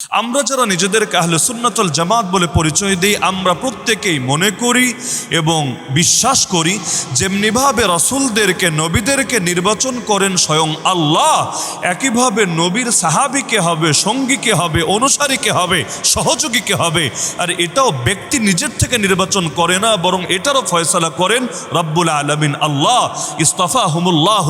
আমরা যারা নিজেদেরকে আহলে সুন্নাতল জামাত বলে পরিচয় দিই, আমরা প্রত্যেকেই মনে করি এবং বিশ্বাস করি যেমনিভাবে রসুলদেরকে, নবীদেরকে নির্বাচন করেন স্বয়ং আল্লাহ, একইভাবে নবীর সাহাবিকে হবে, সঙ্গীকে হবে, অনুসারীকে হবে, সহযোগীকে হবে। আর এটাও ব্যক্তি নিজের থেকে নির্বাচন করে না, বরং এটারও ফয়সলা করেন রব্বুল আলমিন আল্লাহ ইস্তফা হুমুল্লাহ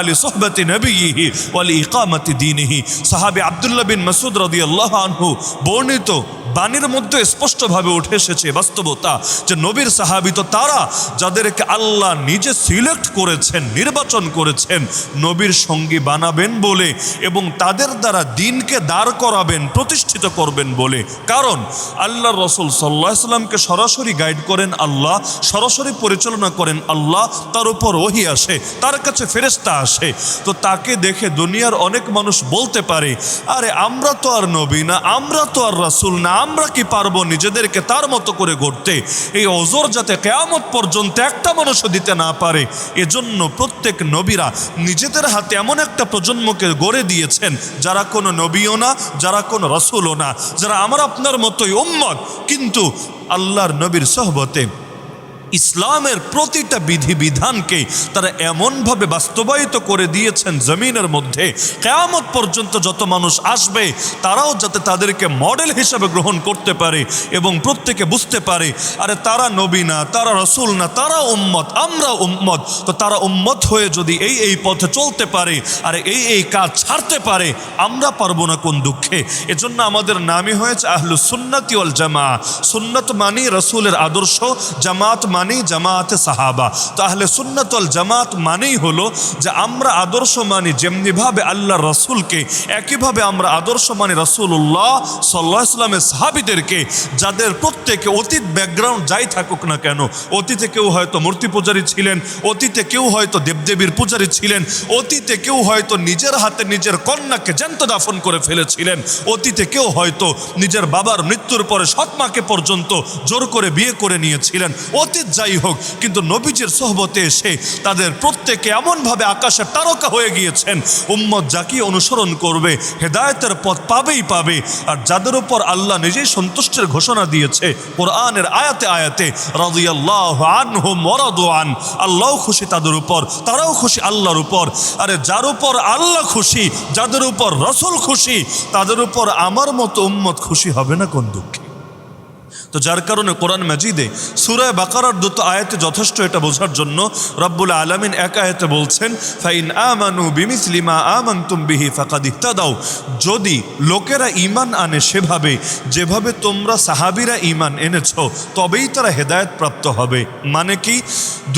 আলী সোহবতি নবীহি ওয়ালি ইকামতি দিনহি। সাহাবি আবদুল্লাহ বিন মাসুদ রদি আল্লাহ আনহু বর্ণিত বাণীর মধ্যে স্পষ্টভাবে উঠে এসেছে বাস্তবতা যে নবীর সাহাবি তো তারা যাদেরকে আল্লাহ নিজে সিলেক্ট করেছেন, নির্বাচন করেছেন, নবীর সঙ্গী বানাবেন বলে এবং তাদের দ্বারা দিনকে দাঁড় করাবেন, প্রতিষ্ঠিত করবেন বলে। কারণ আল্লাহ রসুল সাল্লাহ সাল্লামকে সরাসরি গাইড করেন আল্লাহ, সরাসরি পরিচালনা করেন আল্লাহ, তার উপর ওহি আসে, তার কাছে ফেরেস্তা আসে। তো তাকে দেখে দুনিয়ার অনেক মানুষ বলতে পারে, আরে আমরা তো আর নবী না, আমরা তো আর রাসুল না আমরা কি পারব নিজেদেরকে তার মতো করে গড়তে? এই অজর যাতে কেয়ামত পর্যন্ত একটা মানুষও দিতে না পারে, এজন্য প্রত্যেক নবীরা নিজেদের হাতে এমন একটা প্রজন্মকে গড়ে দিয়েছেন, যারা কোনো নবীও না, যারা কোনো রসুলও না, যারা আমার আপনার মতোই উম্মত, কিন্তু আল্লাহর নবীর সহবতে ইসলামের প্রতিটা বিধিবিধানকে তারা এমনভাবে বাস্তবায়িত করে দিয়েছেন জমিনের মধ্যে। কেয়ামত পর্যন্ত যত মানুষ আসবে, তারাও যাতে তাদেরকে মডেল হিসাবে গ্রহণ করতে পারে এবং প্রত্যেকে বুঝতে পারে, আরে তারা নবী না, তারা রসুল না, তারা উম্মত, আমরা উম্মত। তো তারা উম্মত হয়ে যদি এই এই পথে চলতে পারে, আর এই এই কাজ ছাড়তে পারে, আমরা পারব না কোন দুঃখে। এজন্য আমাদের নামই হয়েছে আহলু সুন্নাতি ওয়াল জামা সুন্নত মানি রসুলের আদর্শ, জামাত মানি জামাতে সাহাবা। তাহলে সুন্নতল জামাত মানেই হলো যে আমরা আদর্শ মানি যেমনিভাবে আল্লাহ রসুলকে, একইভাবে আমরা আদর্শ মানি রসুল্লাহ সাল্লাহ ইসলামের সাহাবিদেরকে, যাদের প্রত্যেকে অতীত ব্যাকগ্রাউন্ড যাই থাকুক না কেন, অতীতে কেউ হয়তো মূর্তি পূজারী ছিলেন, অতীতে কেউ হয়তো দেবদেবীর পূজারী ছিলেন, অতীতে কেউ হয়তো নিজের হাতে নিজের কন্যাকে জ্যান্ত দাফন করে ফেলেছিলেন, অতীতে কেউ হয়তো নিজের বাবার মৃত্যুর পরে সৎমাকে পর্যন্ত জোর করে বিয়ে করে নিয়েছিলেন, অতীত যাই হোক, কিন্তু নবীজির সহবতে এসে তাদের প্রত্যেকে এমনভাবে আকাশে তারকা হয়ে গিয়েছেন। উম্মত যাকে অনুসরণ করবে, হেদায়তের পথ পাবেই পাবে। আর যাদের উপর আল্লাহ নিজেই সন্তুষ্টের ঘোষণা দিয়েছে, কোরআনের আয়াতে আয়াতে, রাদিয়াল্লাহু আনহুম ওয়ারাদু আন আল্লাহ খুশি তাদের উপর, তারাও খুশি আল্লাহর উপর। আরে যার উপর আল্লাহ খুশি, যাদের উপর রসুল খুশি, তাদের উপর আমার মতো উম্মত খুশি হবে না কোন দুঃখে? তো যার কারণে কোরআন মাজিদে সুরায় বাকারার দুটো আয়াতে যথেষ্ট এটা বোঝার জন্য রব্বুল আলমিন এক আয়াতে বলছেন, ফাইন আমানু বিমিসলিমা আমান বিহি ফাঁকা ফাকাদ ইত্তাদাও যদি লোকেরা ইমান আনে সেভাবে, যেভাবে তোমরা সাহাবিরা ইমান এনেছ, তবেই তারা হেদায়েত প্রাপ্ত হবে। মানে কি?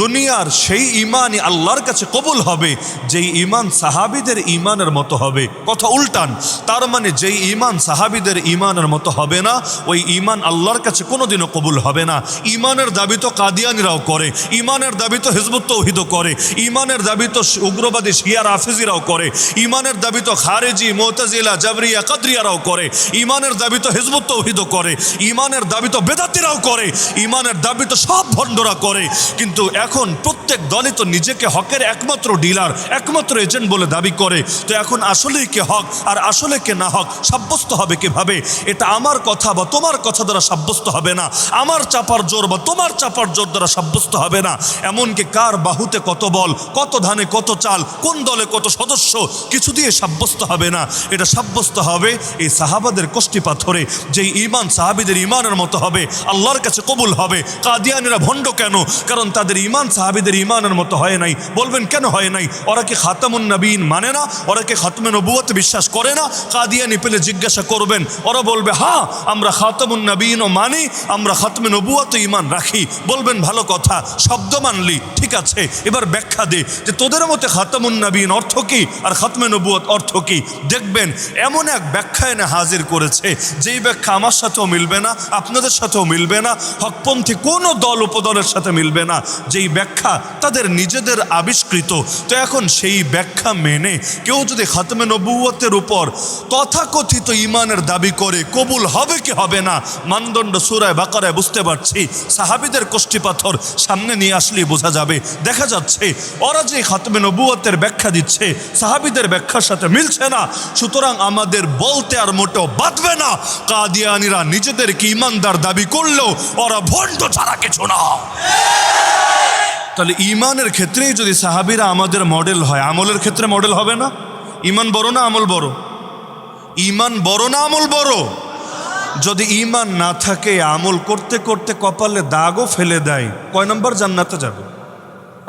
দুনিয়ার সেই ইমানই আল্লাহর কাছে কবুল হবে, যেই ইমান সাহাবিদের ইমানের মতো হবে। কথা উল্টান, তার মানে যেই ইমান সাহাবিদের ইমানের মতো হবে না, ওই ইমান আল্লাহর কাছে কোনোদিনও কবুল হবে না। ইমানের দাবি তো কাদিয়ানিরাও করে, ইমানের দাবি তো হিজবুত তৌহিদ করে, ইমানের দাবি তো উগ্রবাদী শিয়ার আফিজিরাও করে, ইমানের দাবি তো খারেজি, মোতাজিলা, জাবরিয়া, কাদরিয়ারাও করে, ইমানের দাবি তো হিজবুত তৌহিদ করে, ইমানের দাবি তো বেদাতিরাও করে, ইমানের দাবি তো সব ভণ্ডরা করে। কিন্তু এখন প্রত্যেক দলই তো নিজেকে হকের একমাত্র ডিলার, একমাত্র এজেন্ট বলে দাবি করে। তো এখন আসলেই কে হক আর আসলে কে না হক, সাব্যস্ত হবে কীভাবে? এটা আমার কথা বা তোমার কথা দ্বারা সাব্যস্ত হবে না। আমার চাপার জোর বা তোমার চাপার জোর দ্বারা সাব্যস্ত হবে না। এমনকি কার বাহুতে কত বল, কত ধানে কত চাল, কোন দলে কত সদস্য, কিছু দিয়ে সাব্যস্ত হবে না। এটা সাব্যস্ত হবে এই সাহাবাদের কষ্টি পাথরে, যেই ইমান সাহাবিদের ইমানের মতো হবে, আল্লাহর কাছে কবুল হবে। কাদিয়ানিরা ভণ্ড কেন? কারণ তাদের ইমান সাহাবিদের ইমানের মতো হয় নাই। বলবেন, কেন হয় নাই? ওরা কি খাতামুন নবীন মানে না? ওরা কি খাতমে নবুয়তে বিশ্বাস করে না? কাদিয়ানি পেলে জিজ্ঞাসা করবেন, ওরা বলবে হ্যাঁ আমরা খাতামুন নবীনও মানি আমরা খাতমে নবুয়াতে ইমান রাখি। বলবেন, ভালো কথা, শব্দ মানলি, ঠিক আছে, এবার ব্যাখ্যা দে। যে তোদের মতে খাতামুন নবীন অর্থ কি, আর খাতমে নবুয়ত অর্থ কি? দেখবেন, এমন এক ব্যাখ্যা এনে হাজির করেছে, যেই ব্যাখ্যা আমার সাথেও মিলবে না, আপনাদের সাথেও মিলবে না, হকপন্থী কোনো দল উপদলের সাথে মিলবে না, যেই ব্যাখ্যা তাদের নিজেদের আবিষ্কৃত। তো এখন সেই ব্যাখ্যা মেনে কেউ যদি খাতমে নবুয়তের উপর তথাকথিত ইমানের দাবি করে, কবুল হবে কি হবে না, মানদণ্ড সুরায় বাকারায় বুঝতে পারছি। সাহাবিদের কষ্টি পাথর সামনে নিয়ে আসলেই বোঝা যাবে। দেখা যাচ্ছে, ওরা যে খাতমে নবুয়তের ব্যাখ্যা দিচ্ছে, সাহাবিদের ব্যাখ্যার সাথে মিলছে না। সুতরাং আমাদের বলতে আর মোটেও বাঁধবে না। কাদিয়ানিরা নিজেদেরকে ইমানদার দাবি করলেও ওরা ভণ্ড ছাড়া কিছু না। তাহলে ইমানের ক্ষেত্রেই যদি সাহাবিরা আমাদের মডেল হয়, আমলের ক্ষেত্রে মডেল হবে না? ইমান বড় না আমল বড়? ইমান বড় না আমল বড়? যদি ইমান না থাকে, আমল করতে করতে কপালে দাগও ফেলে দেয়। কয় নম্বর জান্নাতে যাবে?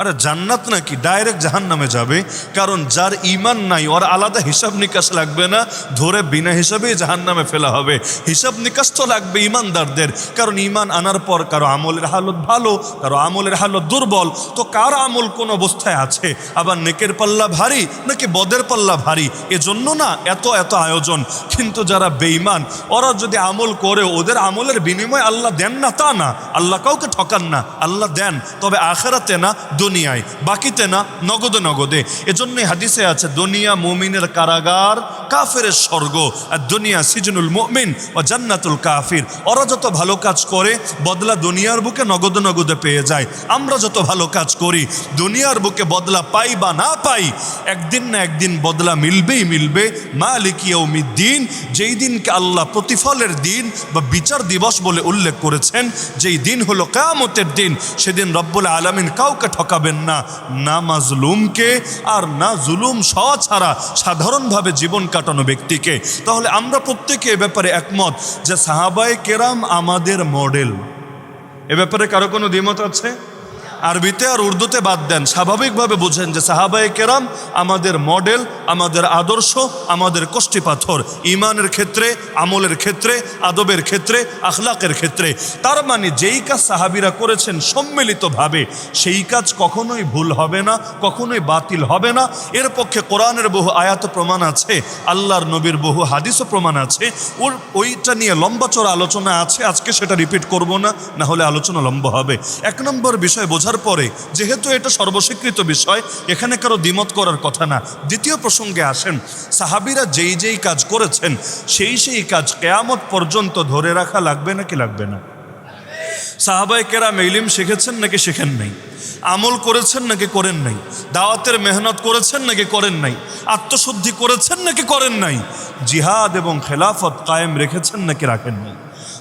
আরে জান্নাত নাকি ডাইরেক্ট জাহান নামে যাবে? কারণ যার ইমান নাই, ওর আলাদা হিসাব নিকাশ লাগবে না, ধরে বিনা হিসাবেই জাহান নামে ফেলা হবে। হিসাব নিকাশ তো লাগবে ইমানদারদের কারণ ইমান আনার পর কারও আমলের হালত ভালো, কারও আমলের হালত দুর্বল। তো কার আমল কোন অবস্থায় আছে? আবার নেকের পাল্লা ভারী নাকি বদের পাল্লা ভারী? এজন্য না, এত এত আয়োজন। কিন্তু যারা বেঈমান, ওরা যদি আমল করে, ওদের আমলের বিনিময়ে আল্লাহ দেন না তা না। আল্লাহ কাউকে ঠকান না, আল্লাহ দেন। তবে আখেরাতে না দুনিয়ায়। বাকিতে না নগদে নগদে। এজন্যই হাদিসে আছে দুনিয়া মুমিনের কারাগার কাফের স্বর্গ, আর দুনিয়া সিজনুল মুমিন ও জান্নাতুল কাফির। ওরা যত ভালো কাজ করে, বদলা দুনিয়ার বুকে নগদে নগদে পেয়ে যায়। আমরা যত ভালো কাজ করি, দুনিয়ার বুকে বদলা পাই বা না পাই, একদিন না একদিন বদলা মিলবেই মিলবে। মা মালিক দিন যেই দিনকে আল্লাহ প্রতিফলের দিন বা বিচার দিবস বলে উল্লেখ করেছেন, যেই দিন হলো কেয়ামতের দিন, সেদিন রব্বুল আলমিন কাউকে ঠকাবেন না। না মাজলুমকে, আর না জুলুম সওয়া ছাড়া সাধারণভাবে জীবন কাটানো ব্যক্তিকে। তাহলে আমরা প্রত্যেকে এ ব্যাপারে একমত যে সাহাবাই কেরাম আমাদের মডেল। এ ব্যাপারে কারও কোনো দ্বিমত আছে? আরবিতে আর উর্দুতে বাদ দেন। স্বাভাবিকভাবে বুঝেন যে সাহাবাই কেরাম আমাদের মডেল, আমাদের আদর্শ, আমাদের কষ্টি পাথর। ইমানের ক্ষেত্রে, আমলের ক্ষেত্রে, আদবের ক্ষেত্রে, আখলাকের ক্ষেত্রে। তার মানে যেই কাজ সাহাবিরা করেছেন সম্মিলিতভাবে, সেই কাজ কখনোই ভুল হবে না, কখনোই বাতিল হবে না। এর পক্ষে কোরআনের বহু আয়াত প্রমাণ আছে, আল্লাহর নবীর বহু হাদিসও প্রমাণ আছে। ওর, ওইটা নিয়ে লম্বা চড়া আলোচনা আছে, আজকে সেটা রিপিট করব না না হলে আলোচনা লম্বা হবে। এক নম্বর বিষয় বোঝার পরে, যেহেতু এটা সর্বস্বীকৃত বিষয়, এখানে কারও দ্বিমত করার কথা না। দ্বিতীয় প্রসঙ্গে আসেন, সাহাবিরা যেই যেই কাজ করেছেন, সেই সেই কাজ কেয়ামত পর্যন্ত ধরে রাখা লাগবে নাকি লাগবে না? সাহাবাই কেরাম ইলিম শিখেছেন নাকি শেখেন নাই? আমল করেছেন নাকি করেন নাই? দাওয়াতের মেহনত করেছেন নাকি করেন নাই? আত্মশুদ্ধি করেছেন নাকি করেন নাই? জিহাদ এবং খেলাফত কায়েম রেখেছেন নাকি রাখেন নাই?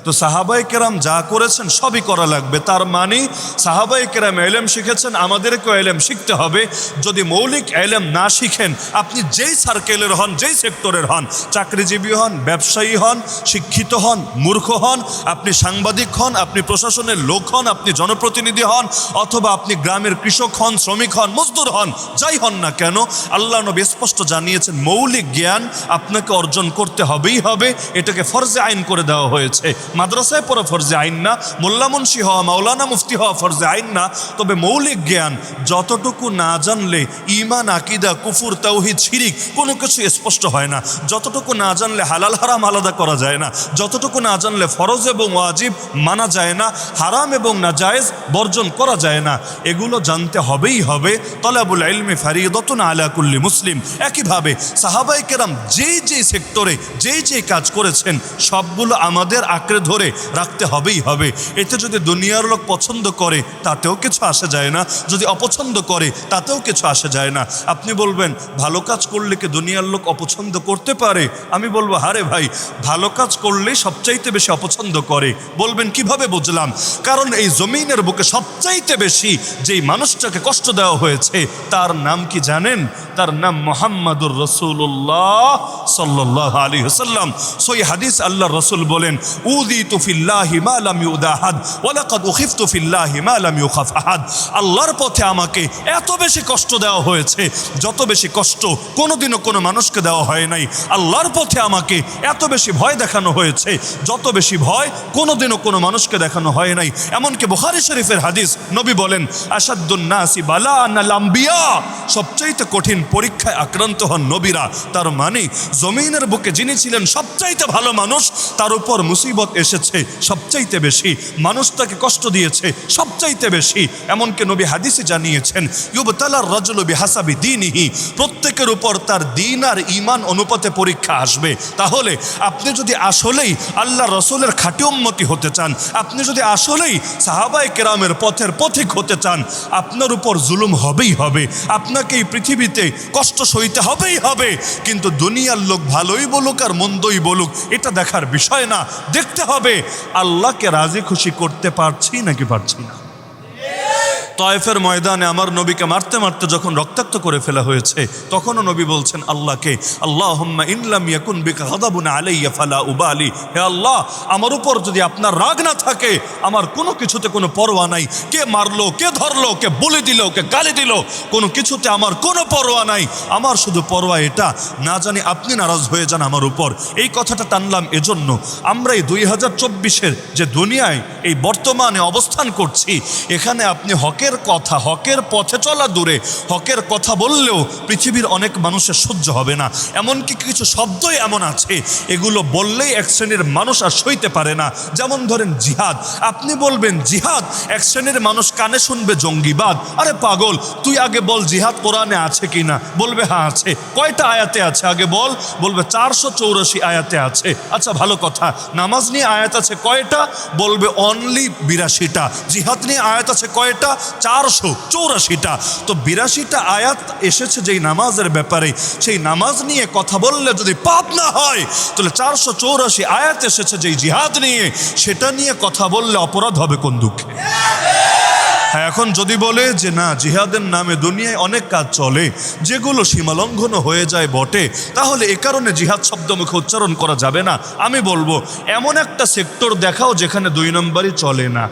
তো সাহাবাই কেরাম যা করেছেন সবই করা লাগবে। তার মানে সাহাবাই কেরাম এলেম শিখেছেন, আমাদেরকেও এলেম শিখতে হবে। যদি মৌলিক এলেম না শিখেন, আপনি যেই সার্কেলের হন, যেই সেক্টরের হন, চাকরিজীবী হন, ব্যবসায়ী হন, শিক্ষিত হন, মূর্খ হন, আপনি সাংবাদিক হন, আপনি প্রশাসনের লোক হন, আপনি জনপ্রতিনিধি হন, অথবা আপনি গ্রামের কৃষক হন, শ্রমিক হন, মজদুর হন, যাই হন না কেন, আল্লাহ নবী স্পষ্ট জানিয়েছেন, মৌলিক জ্ঞান আপনাকে অর্জন করতে হবেই হবে, এটাকে ফরজে আইন করে দেওয়া হয়েছে। মাদ্রাসায় পড়া ফরজে আইন না মোল্লা মুন্সি হওয়া, মাওলানা মুফতি হওয়া ফরজে আইন না তবে মৌলিক জ্ঞান, যতটুকু না জানলে ইমান আকিদা, কুফুর, তাওহিদ, শিরিক কোনো কিছু স্পষ্ট হয় না। যতটুকু না জানলে হালাল, হারাম আলাদা করা যায় না। যতটুকু না জানলে ফরজ এবং ওয়াজিব মানা যায় না। হারাম এবং নাজায়েজ বর্জন করা যায় না। এগুলো জানতে হবেই হবে। তলাবুল ইলমি ফারিদতুন আলা কুল্লি মুসলিম। একইভাবে সাহাবাই কেরাম যেই যেই সেক্টরে, যেই যেই কাজ করেছেন, সবগুলো আমাদের আঁকড়ে ধরে রাখতে হবেই হবে। এতে যদি দুনিয়ার লোক পছন্দ করে, তাতেও কিছু আসে যায় না। যদি অপছন্দ করে, তাতেও কিছু আসে যায় না। আপনি বলবেন, ভালো কাজ করলে কি দুনিয়ার লোক অপছন্দ করতে পারে? আমি বলব, হারে ভাই, ভালো কাজ করলে সবচাইতে বেশি অপছন্দ করে। বলবেন, কীভাবে বুঝলাম? কারণ এই জমিনের বুকে সবচাইতে বেশি যেই মানুষটাকে কষ্ট দেওয়া হয়েছে, তার নাম কি জানেন? তার নাম মোহাম্মদুর রসুল্লাহ সাল্লাহ আলী হাসাল্লাম সই হাদিস আল্লাহ রসুল বলেন, উদি তুফিল্লাহি মালাম ইউদাহাদ, ওয়ালাকাদ উখিফতু ফিল্লাহি মালাম ইউখাফ আহাদ। আল্লাহর পথে আমাকে এত বেশি কষ্ট দেওয়া হয়েছে, যত বেশি কষ্ট কোনোদিনও কোনো মানুষকে দেওয়া হয় নাই। আল্লাহর পথে আমাকে এত বেশি ভয় দেখানো হয়েছে, যত বেশি ভয় কোনোদিনও কোনো মানুষকে দেখানো হয় নাই। এমনকি বুখারি শরীফের হাদিস নবী বলেন আসাদুন্নাসি বালা লাম্বিয়া সবচাইতে কঠিন পরীক্ষায় আক্রান্ত হন নবীরা। তার মানে জমিনের বুকে যিনি ছিলেন সবচাইতে ভালো মানুষ, তার উপর মুসিবত এসেছে, সবচাইতে বেশি। মানুষ তাকে কষ্ট দিয়েছে, সবচাইতে বেশি। এমনকি নবী হাদিসে জানিয়েছেন ইউবতালার রজলবি হাসাবি দিনহি প্রত্যেকের উপর তার দিন আর ইমান অনুপাতে পরীক্ষা আসবে। তাহলে আপনি যদি আসলেই আল্লাহ রসুলের খাঁটি উন্মতি হতে চান, আপনি যদি আসলেই সাহাবাই কেরামের পথের পথিক হতে চান, আপনার উপর জুলুম হবেই হবে। আপনাকে এই পৃথিবীতে কষ্ট সইতে হবেই হবে। কিন্তু দুনিয়ার লোক ভালোই বলুক আর মন্দই বলুক, এটা দেখার বিষয় না। দেখতে হবে। আল্লাহকে রাজি খুশি করতে পারছি নাকি পারছি না? তয়েফের ময়দানে আমার নবীকে মারতে মারতে যখন রক্তাক্ত করে ফেলা হয়েছে, তখনও নবী বলছেন, আল্লাহকে আল্লাহ ইনলাম ইয়াকুন বিকা গাদাবুন আলাইয়া ফালা উবালি। হে আল্লাহ, আমার উপর যদি আপনার রাগ না থাকে, আমার কোনো কিছুতে কোনো পরোয়া নাই। কে মারলো, কে ধরলো, কে বলে দিল, কে গালি দিল, কোনো কিছুতে আমার কোনো পরোয়া নাই। আমার শুধু পরোয়া এটা, না জানি আপনি নারাজ হয়ে যান আমার উপর। এই কথাটা টানলাম এজন্য। আমরা এই দুই হাজার চব্বিশের যে দুনিয়ায় এই বর্তমানে অবস্থান করছি, এখানে আপনি হকের কথা, হকের পথে চলা দূরে, হকের কথা বললেও পৃথিবীর অনেক মানুষের সহ্য হবে না। এমনকি কিছু শব্দই এমন আছে, এগুলো বললেই এক শ্রেণির মানুষ আর সইতে পারে না। যেমন ধরেন জিহাদ। আপনি বলবেন, জিহাদ? এক শ্রেণির মানুষ কানে শুনবে, জঙ্গিবাদ। আরে পাগল, তুই আগে বল জিহাদ কোরআনে আছে কি না? বলবে হ্যাঁ আছে। কয়টা আয়াতে আছে? আগে বল। বলবে, চারশো চৌরাশি আয়াতে আছে। আচ্ছা ভালো কথা। নামাজ নিয়ে আয়াত আছে কয়টা? বলবে, অনলি বিরাশিটা। জিহাদ নিয়ে আয়াত আছে কয়টা? চারশো চৌরাশিটা। তো বিরাশিটা আয়াত এসেছে যেই নামাজের ব্যাপারে। সেই নামাজ নিয়ে কথা বললে যদি পাপ না হয়, তাহলে চারশো চৌরাশি আয়াত এসেছে যেই জিহাদ নিয়ে। সেটা নিয়ে কথা বললে অপরাধ হবে কোন দুঃখে? হ্যাঁ এখন যদি বলে যে না, জিহাদের নামে দুনিয়ায় অনেক কাজ চলে, যেগুলো সীমালঙ্ঘন হয়ে যায় বটে, তাহলে এ কারণে জিহাদ শব্দ মুখে উচ্চারণ করা যাবে না। আমি বলব, এমন একটা সেক্টর দেখাও যেখানে দুই নম্বরই চলে না।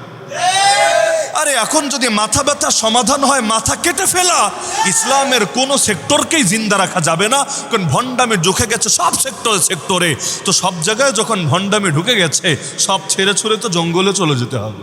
আরে এখন যদি মাথা ব্যথা সমাধান হয়, মাথা কেটে ফেলা, ইসলামের কোনো সেক্টরকেই জিন্দা রাখা যাবে না। কারণ ভণ্ডামে ঢুকে গেছে সব সেক্টরে সেক্টরে। তো সব জায়গায় যখন ভণ্ডামে ঢুকে গেছে, সব ছেড়ে ছুড়ে তো জঙ্গলে চলে যেতে হবে।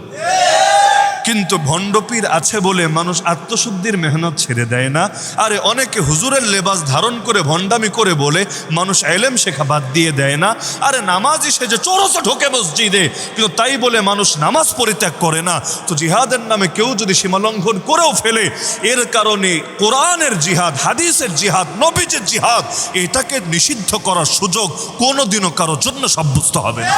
কিন্তু ভণ্ডপীর আছে বলে মানুষ আত্মশুদ্ধির মেহনত ছেড়ে দেয় না। আরে অনেকে হুজুরের লেবাস ধারণ করে ভণ্ডামি করে বলে মানুষ এলেম শেখা বাদ দিয়ে দেয় না। আরে নামাজই সে যে চোরসে ঢোকে মসজিদে, কিন্তু তাই বলে মানুষ নামাজ পরিত্যাগ করে না। তো জিহাদের নামে কেউ যদি সীমালঙ্ঘন করেও ফেলে, এর কারণে কোরআনের জিহাদ, হাদিসের জিহাদ, নবীজের জিহাদ, এটাকে নিষিদ্ধ করার সুযোগ কোনোদিনও কারোর জন্য সাব্যস্ত হবে না।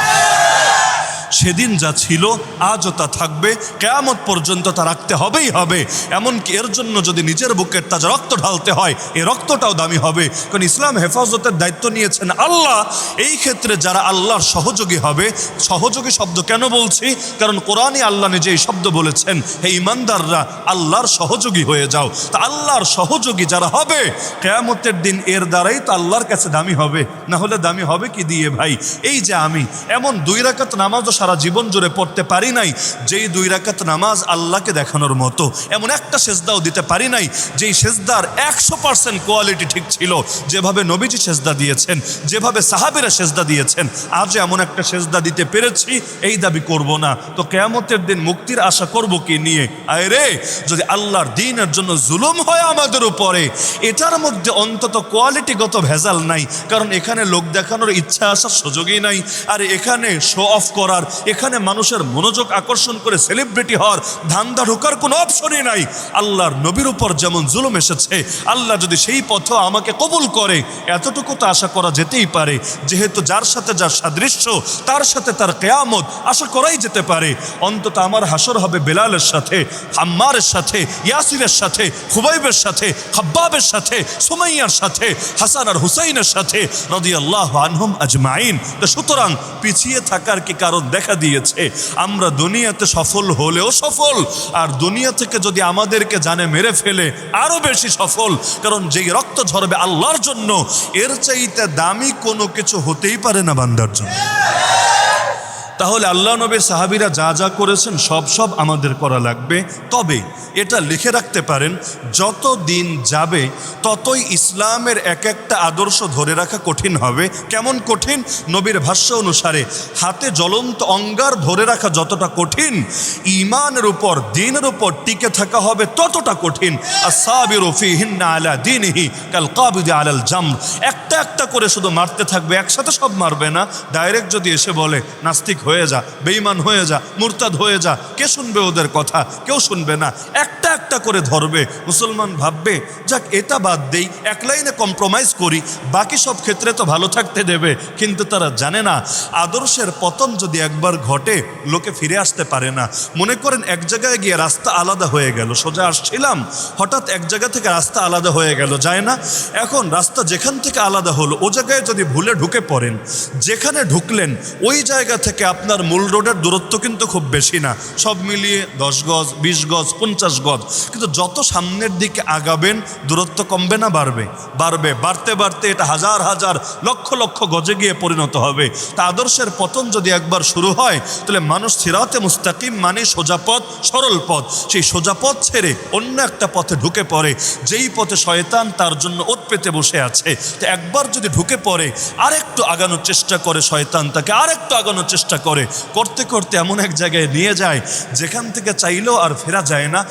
সেদিন যা ছিল, আজও তা থাকবে। কেয়ামত পর্যন্ত তা রাখতে হবেই হবে। এমনকি এর জন্য যদি নিজের বুকের তাজা রক্ত ঢালতে হয় এই রক্তটাও দামি হবে। কারণ ইসলাম হেফাজতের দায়িত্ব নিয়েছেন আল্লাহ। এই ক্ষেত্রে যারা আল্লাহর সহযোগী হবে, সহযোগী শব্দ কেন বলছি? কারণ কোরআনই আল্লাহ নিজে এই শব্দ বলেছেন, হে ইমানদাররা, আল্লাহর সহযোগী হয়ে যাও। তা আল্লাহর সহযোগী যারা হবে, কেয়ামতের দিন এর দ্বারাই তো আল্লাহর কাছে দামি হবে। না হলে দামি হবে কি দিয়ে ভাই? এই যে আমি, এমন দুই রাকাত নামাজও সারা জীবন জুড়ে পড়তে পারি নাই, যেই দুই রাকাত নামাজ আল্লাহকে দেখানোর মতো। এমন একটা সেজদাও দিতে পারি নাই, যেই সেজদার একশো পার্সেন্ট কোয়ালিটি ঠিক ছিল। যেভাবে নবীজি সেজদা দিয়েছেন, যেভাবে সাহাবিরা সেজদা দিয়েছেন, আজ এমন একটা সেজদা দিতে পেরেছি, এই দাবি করব না। তো কেয়ামতের দিন মুক্তির আশা করব কি নিয়ে? আয় রে, যদি আল্লাহর দিনের জন্য জুলুম হয় আমাদের উপরে, এটার মধ্যে অন্তত কোয়ালিটিগত ভেজাল নাই, কারণ এখানে লোক দেখানোর ইচ্ছা আসার সুযোগই নাই, আর এখানে শো অফ করার এখানে মানুষের মনোযোগ আকর্ষণ করে সেলিব্রিটি হওয়ার ধান্দা ঢোকার কোনো অপশনই নাই। আল্লাহর নবীর উপর যেমন জুলুম এসেছে, আল্লাহ যদি সেই পথ আমাকে কবুল করে, এতটুকু তো আশা করা যেতেই পারে। যেহেতু যার সাথে যার সাদৃশ্য, তার সাথে তার কেয়ামত আশা করাই যেতে পারে। অন্তত আমার হাসর হবে বেলালের সাথে, হাম্মারের সাথে ইয়াসিরের সাথে, খুবাইবের সাথে, খাব্বাবের সাথে, সুমাইয়ার সাথে, হাসান আর হুসাইনের সাথে রদি আল্লাহ আনহুম আজমাইন। তো সুতরাং পিছিয়ে থাকার কি কারণ দেখা দিয়েছে। আমরা দুনিয়াতে সফল হলেও সফল, আর দুনিয়া থেকে যদি আমাদেরকে জানে মেরে ফেলে আরও বেশি সফল। কারণ যেই রক্ত ঝরবে আল্লাহর জন্য, এর চাইতে দামি কোনো কিছু হতেই পারে না বান্দার জন্য। তাহলে আল্লাহ নবীর সাহাবিরা যা যা করেছেন, সব সব আমাদের করা লাগবে। তবে এটা লিখে রাখতে পারেন, যত দিন যাবে, ততই ইসলামের এক একটা আদর্শ ধরে রাখা কঠিন হবে। কেমন কঠিন? নবীর ভাষ্য অনুসারে, হাতে জ্বলন্ত অঙ্গার ধরে রাখা যতটা কঠিন ইমানের উপর, দিনের উপর টিকে থাকা হবে ততটা কঠিন। ফিহিন্না আলা জাম একটা একটা করে শুধু মারতে থাকবে, একসাথে সব মারবে না। ডাইরেক্ট যদি এসে বলে, নাস্তিক হয়ে যা বেইমান হয়ে যা, মুরতাদ হয়ে যা। কে শুনবে ওদের কথা? কেউ শুনবে না। একটা একটা করে ধরবে, মুসলমান ভাববে, যাক এটা বাদ দেই, এক লাইনে কম্প্রোমাইজ করি, বাকি সব ক্ষেত্রে তো ভালো থাকতে দেবে, কিন্তু তারা জানে না, আদর্শের পতন যদি একবার ঘটে, লোকে ফিরে আসতে পারে না। মনে করেন এক জায়গায় গিয়ে রাস্তা আলাদা হয়ে গেল, সোজা আসছিলাম, হঠাৎ এক জায়গা থেকে রাস্তা আলাদা হয়ে গেল, যায় না? এখন রাস্তা যেখান থেকে আলাদা হলো, ও জায়গায় যদি ভুলে ঢুকে পড়েন, যেখানে ঢুকলেন, ওই জায়গা থেকে আপনার মূল রোডের দূরত্ব কিন্তু খুব বেশি না, সব মিলিয়ে দশ গজ, বিশ গজ, পঞ্চাশ গজ কিন্তু যত সামনের দিকে আগাবেন, দূরত্ব কমবে না, বাড়বে। বাড়বে। বাড়তে বাড়তে এটা হাজার হাজার লক্ষ লক্ষ গজে গিয়ে পরিণত হবে। তা আদর্শের পতন যদি একবার শুরু হয়, তাহলে মানুষ সিরাতে মুস্তাকিম মানে সোজা পথ, সরল পথ। সেই সোজা পথ ছেড়ে অন্য একটা পথে ঢুকে পড়ে। যেই পথে শয়তান তার জন্য ওত পেতে বসে আছে। তো একবার যদি ঢুকে পড়ে, আরেকটু আগানোর চেষ্টা করে শয়তান তাকে, আরেকটু আগানোর চেষ্টা করে। করতে করতে এমন এক জায়গায় নিয়ে যায়, যেখান থেকে চাইলেও আর ফেরা যায় না।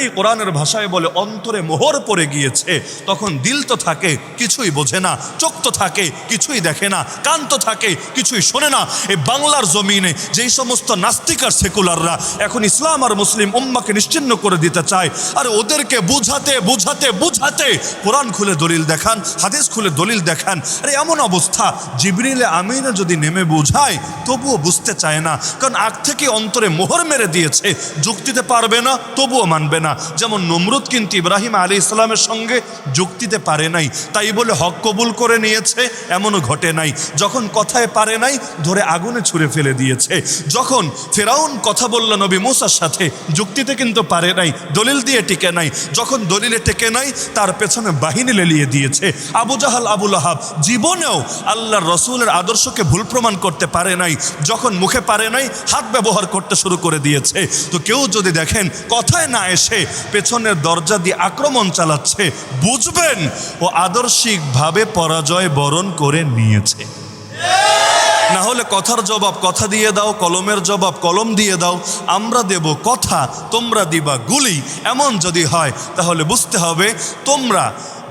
এটাকেই কোরআনের ভাষায় বলে, অন্তরে মোহর পড়ে গিয়েছে, তখন দিল তো থাকে, কিছুই বোঝে না, চোখ তো থাকে, কিছুই দেখে না, কান তো থাকে, কিছুই শোনে না। এই বাংলার জমিনে যেই সমস্ত নাস্তিক আর সেকুলাররা এখন ইসলাম আর মুসলিম উম্মাকে নিশ্চিন্ন করে দিতে চায়, আর ওদেরকে বুঝাতে বুঝাতে বুঝাতে কোরআন খুলে দলিল দেখান, হাদিস খুলে দলিল দেখান, আরে এমন অবস্থা, জিবরিলে আমিনা যদি নেমে বুঝায়, তবুও বুঝতে চায় না, কারণ আগ থেকে অন্তরে মোহর মেরে দিয়েছে, যুক্তিতে পারবে না, তবুও মানবে না। যেমন নমরুদ কিন্তু ইব্রাহিম আলী ইসলামের সঙ্গে যুক্তিতে পারে নাই। তাই বলে হক কবুল করে নিয়েছে, এমনও ঘটে নাই। যখন কথায় পারে নাই, ধরে আগুনে ছুঁড়ে ফেলে দিয়েছে। যখন ফেরাউন কথা বলল নবী মুসার সাথে, যুক্তিতে কিন্তু পারে নাই, দলিল দিয়ে টিকে নাই। যখন দলিলে টেকে নাই, তার পেছনে বাহিনী লেলিয়ে দিয়েছে। আবু জাহাল আবুল আহাব জীবনেও আল্লাহর রসুলের আদর্শকে ভুল প্রমাণ করতে পারে নাই। যখন মুখে পারে নাই, হাত ব্যবহার করতে শুরু করে দিয়েছে। তো কেউ যদি দেখেন, কথায় না এসে পেছনের দরজা দিয়ে আক্রমণ চালাচ্ছে, বুঝবেন, ও আদর্শিকভাবে পরাজয় বরণ করে নিয়েছে। না হলে কথার জবাব কথা দিয়ে দাও, কলমের জবাব কলম দিয়ে দাও, আমরা দেব কথা, তোমরা দিবা গুলি, এমন যদি হয়, তাহলে বুঝতে হবে তোমরা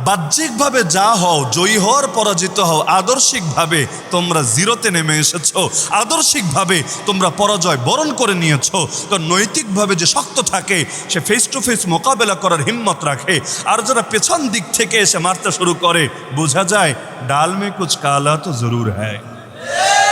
বাহ্যিকভাবে যা হও, জয়ী হওয়ার পরাজিত হও, আদর্শিকভাবে তোমরা জিরোতে নেমে এসেছ। আদর্শিকভাবে তোমরা পরাজয় বরণ করে নিয়েছো। কারণ নৈতিকভাবে যে শক্ত থাকে, সে ফেস টু ফেস মোকাবেলা করার হিম্মত রাখে। আর যারা পেছন দিক থেকে এসে মারতে শুরু করে, বোঝা যায় ডাল মে কুচ কালা তো জরুর হ্যায়।